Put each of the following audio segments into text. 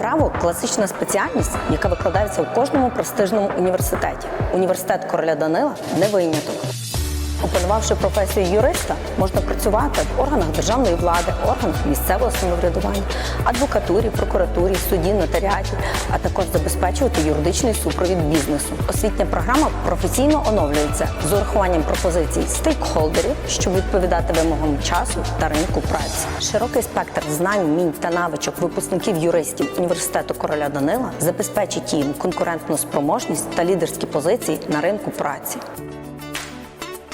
Право класична спеціальність, яка викладається у кожному престижному університеті. Університет короля Данила не виняток. Опанувавши професію юриста, можна працювати в органах державної влади, органах місцевого самоврядування, адвокатурі, прокуратурі, суді, нотаріаті, а також забезпечувати юридичний супровід бізнесу. Освітня програма професійно оновлюється з урахуванням пропозицій стейкхолдерів, щоб відповідати вимогам часу та ринку праці. Широкий спектр знань, вмінь та навичок випускників юристів університету короля Данила забезпечить їм конкурентну спроможність та лідерські позиції на ринку праці.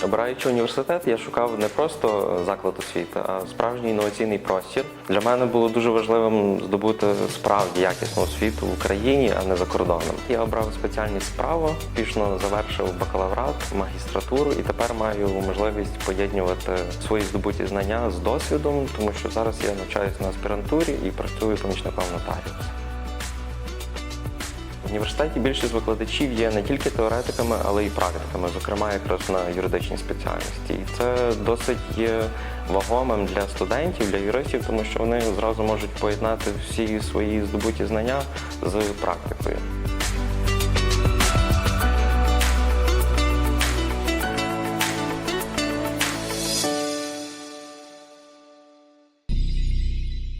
Обираючи університет, я шукав не просто заклад освіти, а справжній інноваційний простір. Для мене було дуже важливим здобути справді якісну освіту в Україні, а не за кордоном. Я обрав спеціальність право, успішно завершив бакалаврат, магістратуру і тепер маю можливість поєднувати свої здобуті знання з досвідом, тому що зараз я навчаюся на аспірантурі і працюю помічником нотаріуса. Університеті більшість викладачів є не тільки теоретиками, але й практиками, зокрема якраз на юридичній спеціальності. І це досить є вагомим для студентів, для юристів, тому що вони зразу можуть поєднати всі свої здобуті знання з практикою.